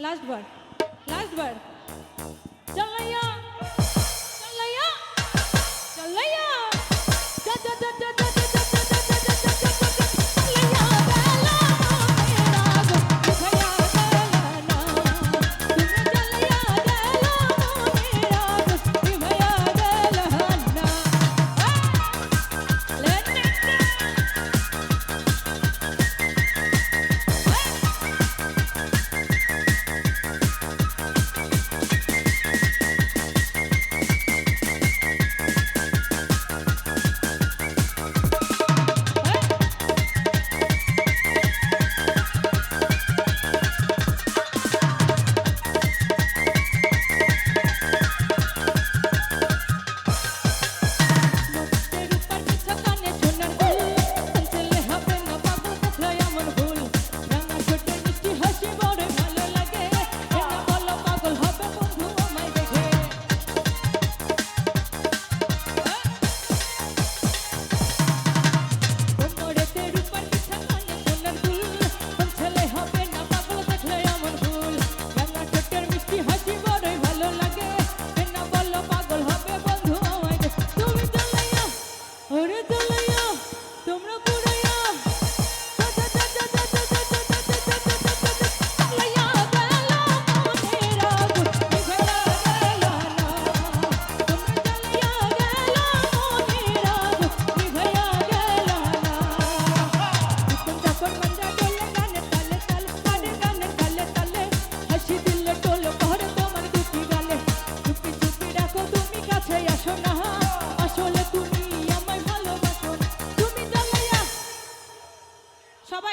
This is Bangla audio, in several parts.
लास्ट वर्ड लास्ट वर्ड जाया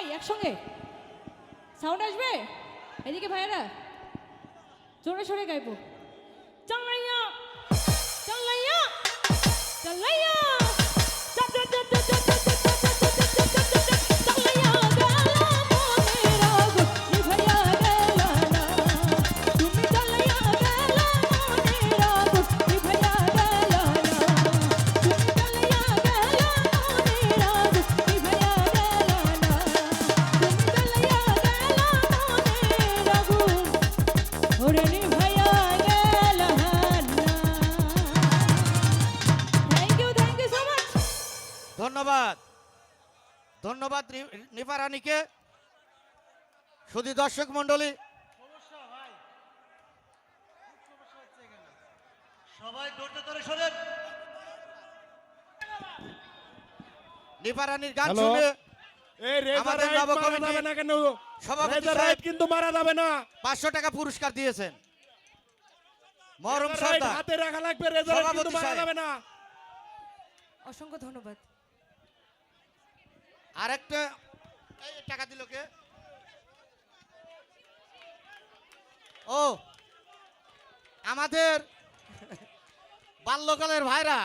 সবাই একসঙ্গে। সাউন্ড আসবে? এদিকে ভাইয়েরা জোরে সরে গাইবো। চালাইয়া চল চল্লাইয়া ধন্যবাদ। ধন্যবাদ নিপারানিকে শুধু দর্শক মন্ডলী সবাই ধৈর্য গান শুনে কিন্তু মারা যাবে না। 500 টাকা পুরস্কার রাখা লাগবে মারা যাবে না। অসংখ্য ধন্যবাদ। আর একটা টাকা দিল কে? ও আমাদের বাল্যকালের ভাইরা।